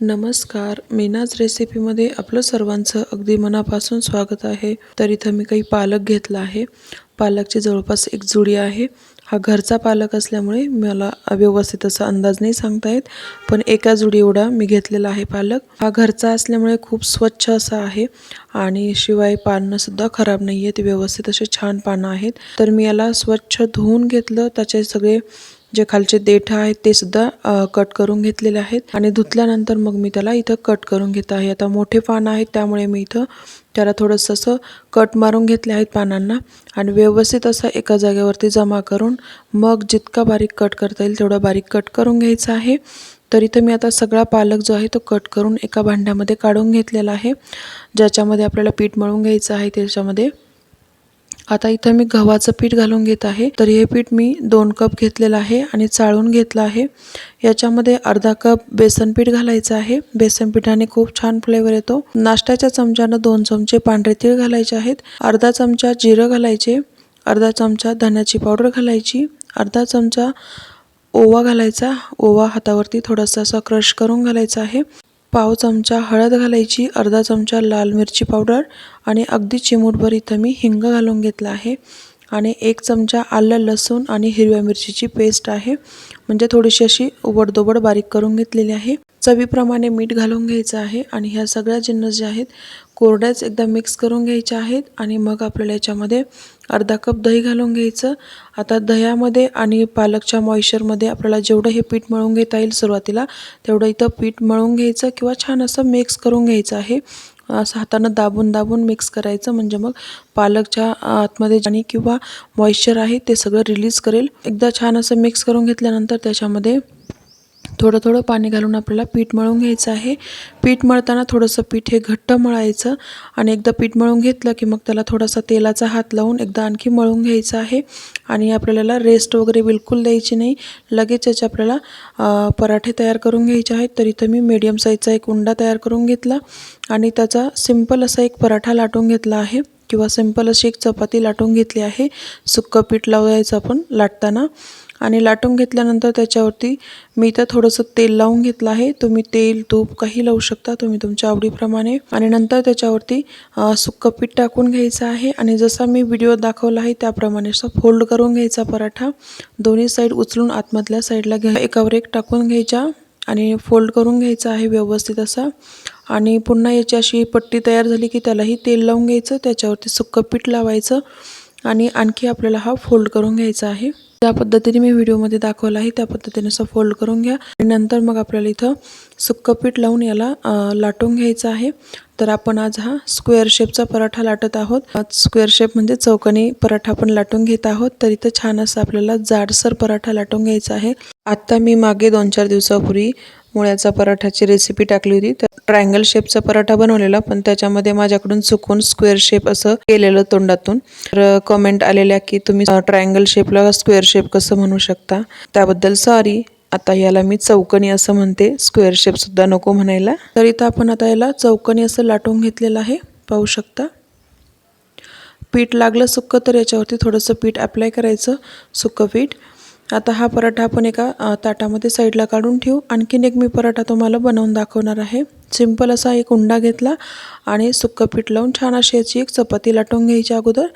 नमस्कार. मीनाज रेसिपीमध्ये आपलं सर्वांचं अगदी मनापासून स्वागत आहे. तर इथं मी काही पालक घेतला आहे. पालकची जवळपास एक जुडी आहे. हा घरचा पालक असल्यामुळे मला व्यवस्थित असा अंदाज नाही सांगता येत पण एका जुडी एवढा मी घेतलेला आहे पालक. हा घरचा असल्यामुळे खूप स्वच्छ असा आहे आणि शिवाय पानंसुद्धा खराब नाही आहेत व्यवस्थित असे छान पानं आहेत. तर मी याला स्वच्छ धुवून घेतलं. त्याचे सगळे जे खालचे देठ आहेत ते सुद्धा कट करून घेतलेले आहेत. आणि धुतल्यानंतर मग मी त्याला इथं कट करून घेत आहे. आता मोठे पानं आहेत त्यामुळे मी इथं त्याला थोडंसं असं कट मारून घेतले आहेत पानांना. आणि व्यवस्थित असं एका जागेवरती जमा करून मग जितका बारीक कट करता येईल तेवढा बारीक कट करून घ्यायचा आहे. तर इथं मी आता सगळा पालक जो आहे तो कट करून एका भांड्यामध्ये काढून घेतलेला आहे. ज्याच्यामध्ये आपल्याला पीठ मळून घ्यायचं आहे त्याच्यामध्ये आता इथं मी गव्हाचं पीठ घालून घेत आहे. तर हे पीठ मी दोन कप घेतलेलं आहे आणि चाळून घेतलं आहे. याच्यामध्ये अर्धा कप बेसन पीठ घालायचं आहे. बेसन पिठाने खूप छान फ्लेवर येतो. नाश्त्याच्या चमच्यानं दोन चमचे पांढरे तीळ घालायचे आहेत. अर्धा चमचा जिरं घालायचे. अर्धा चमचा धन्याची पावडर घालायची. अर्धा चमचा ओवा घालायचा. ओवा हातावरती थोडासा असा क्रश करून घालायचा आहे. पाव चमचा हळद घालायची अर्धा चमचा लाल मिरची पावडर आणि अगदी चिमूटभर इथं मी हिंग घालून घेतला आहे. आणि एक चमचा आलं लसूण आणि हिरव्या मिरचीची पेस्ट आहे. म्हणजे थोडीशी अशी उबडदोबड बारीक करून घेतलेली आहे. चवीप्रमाणे मीठ घालून घ्यायचं आहे आणि ह्या सगळ्या जिन्नस जे आहेत कोरड्याच एकदा मिक्स करून घ्यायच्या आहेत आणि मग आपल्याला याच्यामध्ये अर्धा कप दही घालून घ्यायचं. आता दह्यामध्ये आणि पालकच्या मॉइश्चरमध्ये आपल्याला जेवढं हे पीठ मळून घेता येईल सुरुवातीला तेवढं इथं पीठ मळून घ्यायचं किंवा छान असं मिक्स करून घ्यायचं आहे. असं हातानं दाबून दाबून मिक्स करायचं. म्हणजे मग पालकच्या आतमध्ये आणि किंवा मॉइश्चर आहे ते सगळं रिलीज करेल. एकदा छान असं मिक्स करून घेतल्यानंतर त्याच्यामध्ये थोडं थोडं पाणी घालून आपल्याला पीठ मळून घ्यायचं आहे. पीठ मळताना थोडंसं पीठ हे घट्ट मळायचं आणि एकदा पीठ मळून घेतलं की मग त्याला थोडासा तेलाचा हात लावून एकदा आणखी मळून घ्यायचं आहे. आणि आपल्याला रेस्ट वगैरे बिलकुल द्यायची नाही. लगेच याचे आपल्याला पराठे तयार करून घ्यायचे आहेत. तर इथं मी मीडियम साईजचा एक उंडा तयार करून घेतला आणि त्याचा सिंपल असा एक पराठा लाटून घेतला आहे किंवा सिंपल अशी एक चपाती लाटून घेतली आहे. सुक्कं पीठ लावायचं आपण लाटताना. आणि लाटून घेतल्यानंतर त्याच्यावरती मी इथं थोडंसं तेल लावून घेतलं आहे. तुम्ही तेल तूप काही लावू शकता. तुम्ही तुमच्या आवडीप्रमाणे. आणि नंतर त्याच्यावरती सुक्कं पीठ टाकून घ्यायचं आहे. आणि जसा मी व्हिडिओ दाखवला आहे त्याप्रमाणे असं फोल्ड करून घ्यायचा पराठा. दोन्ही साईड उचलून आतमधल्या साईडला घ्या. एकावर एक टाकून घ्यायच्या आणि फोल्ड करून घ्यायचा आहे व्यवस्थित असा. आणि पुन्हा याची अशी पट्टी तयार झाली की त्यालाही तेल लावून घ्यायचं. त्याच्यावरती सुक्कं पीठ लावायचं. आणि आणखी आपल्याला हा फोल्ड करून घ्यायचा आहे. ज्या पद्धतीने मी व्हिडिओमध्ये दाखवला आहे त्या पद्धतीने असं फोल्ड करून घ्या. आणि नंतर मग आपल्याला इथं सुक्कं पीठ लावून याला लाटून घ्यायचं आहे. तर आपण आज हा स्क्वेअर शेपचा पराठा लाटत आहोत. आज स्क्वेअर शेप म्हणजे चौकनी पराठा आपण लाटून घेत आहोत. तर इथं छान असं आपल्याला जाडसर पराठा लाटून घ्यायचा आहे. आत्ता मी मागे दोन चार दिवसापूर्वी मुळ्याचा पराठाची रेसिपी टाकली होती. तर ट्रायंगल शेपचा पराठा बनवलेला पण त्याच्यामध्ये माझ्याकडून चुकून स्क्वेअर शेप असं केलेलं तोंडातून. तर कमेंट आलेल्या की तुम्ही ट्रायंगल शेपला स्क्वेअर शेप कसं म्हणू शकता? त्याबद्दल सॉरी आता याला मी चौकणी असं म्हणते. स्क्वेअर शेपसुद्धा नको म्हणायला. तर इथं आपण आता याला चौकणी असं लाटून घेतलेलं आहे. पाहू शकता. पीठ लागलं सुक्कं तर याच्यावरती थोडंसं पीठ अप्लाय करायचं. सुक्कं पीठ. आता हा पराठा आपण एका ताटामध्ये साईडला काढून ठेवू. आणखीन एक मी पराठा तुम्हाला बनवून दाखवणार आहे. सिंपल असा एक उंडा घेतला आणि सुक्कं पीठ लावून छान अशी याची एक चपाती लाटून घ्यायची अगोदर.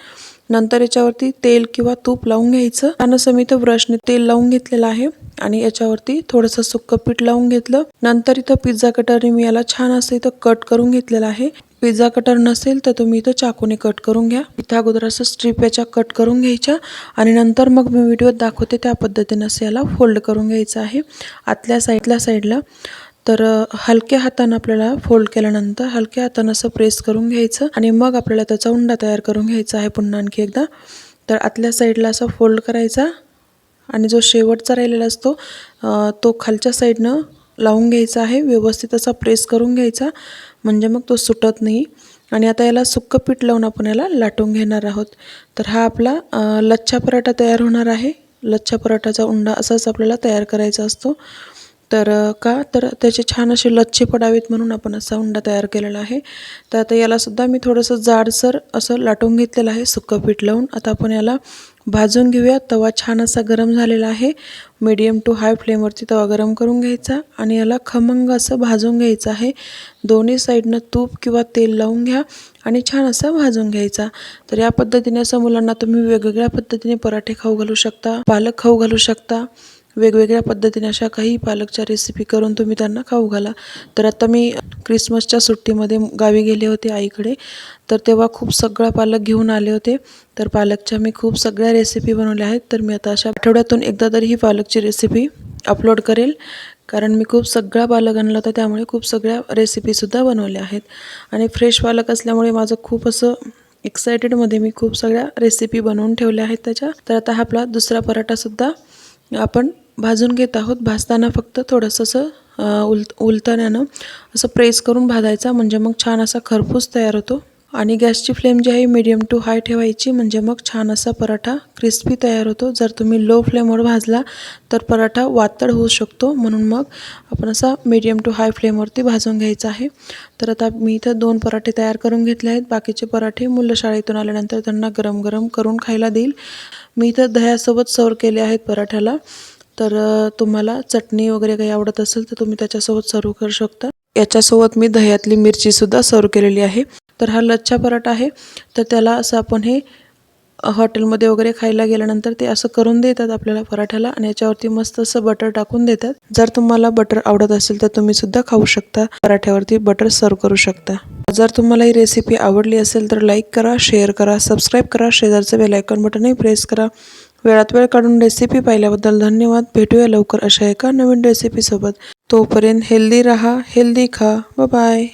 नंतर याच्यावरती तेल किंवा तूप लावून घ्यायचं. आणि असं मी तर ब्रशने तेल लावून घेतलेलं आहे आणि याच्यावरती थोडंसं सुक्कं पीठ लावून घेतलं. नंतर इथं पिझ्झा कटरने मी याला छान असं इथं कट करून घेतलेलं आहे. पिझ्झा कटर नसेल तर तुम्ही इथं चाकूने कट करून घ्या. इथं अगोदर असं स्ट्रीप याच्या कट करून घ्यायच्या आणि नंतर मग मी व्हिडिओत दाखवते त्या पद्धतीनं असं याला फोल्ड करून घ्यायचं आहे. आतल्या साईडला साईडला तर हलक्या हातानं आपल्याला फोल्ड केल्यानंतर हलक्या हातानं असं प्रेस करून घ्यायचं आणि मग आपल्याला त्याचा उंडा तयार करून घ्यायचा आहे पुन्हा आणखी एकदा. तर आतल्या साईडला असं फोल्ड करायचा आणि जो शेवटचा राहिलेला असतो तो खालच्या साईडनं लावून घ्यायचा आहे. व्यवस्थित असा प्रेस करून घ्यायचा. म्हणजे मग तो सुटत नाही. आणि आता याला सुक्कं पीठ लावून आपण याला लाटून घेणार आहोत. तर हा आपला लच्छा पराठा तयार होणार आहे. लच्छा पराठाचा उंडा असाच आपल्याला तयार करायचा असतो. तर का? तर त्याचे छान असे लच्छे पडावेत म्हणून आपण असा उंडा तयार केलेला आहे. तर आता यालासुद्धा मी थोडंसं जाडसर असं लाटून घेतलेलं आहे सुक्कं पीठ लावून. आता आपण याला भाजून घेऊया. तवा छान असा गरम झालेला आहे. मीडियम टू हाय फ्लेमवरती तवा गरम करून घ्यायचा आणि याला खमंग असं भाजून घ्यायचं आहे. दोन्ही साईडनं तूप किंवा तेल लावून घ्या आणि छान असा भाजून घ्यायचा. तर या पद्धतीने असं मुलांना तुम्ही वेगवेगळ्या पद्धतीने पराठे खाऊ घालू शकता पालक खाऊ घालू शकता. वेगवेगळ्या पद्धतीने अशा काही पालकच्या रेसिपी करून तुम्ही त्यांना खाऊ घाला. तर आता मी क्रिसमसच्या सुट्टीमध्ये गावी गेले होते आईकडे. तर तेव्हा खूप सगळा पालक घेऊन आले होते. तर पालकच्या मी खूप सगळ्या रेसिपी बनवल्या आहेत. तर मी आता अशा आठवड्यातून एकदा तरी ही पालकची रेसिपी अपलोड करेल. कारण मी खूप सगळा पालक आणला होता. त्यामुळे खूप सगळ्या रेसिपीसुद्धा बनवल्या आहेत. आणि फ्रेश पालक असल्यामुळे माझं खूप असं एक्सायटेडमध्ये मी खूप सगळ्या रेसिपी बनवून ठेवल्या आहेत त्याच्या. तर आता हा आपला दुसरा पराठासुद्धा आपण भाजून घेत आहोत. भाजताना फक्त थोडंसं असं उल उलतण्यानं असं प्रेस करून भाजायचा. म्हणजे मग छान असा खरपूस तयार होतो. आणि गॅसची फ्लेम जी आहे मीडियम टू हाय ठेवायची. म्हणजे मग छान असा पराठा क्रिस्पी तयार होतो. जर तुम्ही लो फ्लेमवर भाजला तर पराठा वातड होऊ शकतो. म्हणून मग आपण असा मीडियम टू हाय फ्लेमवरती भाजून घ्यायचा आहे. तर आता मी इथं दोन पराठे तयार करून घेतले आहेत. बाकीचे पराठे मुलं शाळेतून आल्यानंतर त्यांना गरम गरम करून खायला देईल. मी इथं दह्यासोबत सर्व केले आहेत पराठ्याला. तर तुम्हाला चटणी वगैरे काही आवडत असेल तर तुम्ही त्याच्यासोबत सर्व करू शकता. याच्यासोबत मी दह्यातली मिरचीसुद्धा सर्व केलेली आहे. तर हा लच्छा पराठा आहे. तर त्याला असं आपण हे हॉटेलमध्ये वगैरे खायला गेल्यानंतर ते असं करून देतात आपल्याला पराठ्याला आणि याच्यावरती मस्त असं बटर टाकून देतात. जर तुम्हाला बटर आवडत असेल तर तुम्ही सुद्धा खाऊ शकता. पराठ्यावरती बटर सर्व करू शकता. जर तुम्हाला ही रेसिपी आवडली असेल तर लाईक करा शेअर करा सबस्क्राईब करा शेजारचं बेलायकॉन बटनही प्रेस करा. वेळात वेळ काढून रेसिपी पाहिल्याबद्दल धन्यवाद. भेटूया लवकर अशा एका नवीन रेसिपीसोबत तोपर्यंत हेल्दी राहा हेल्दी खा. बाय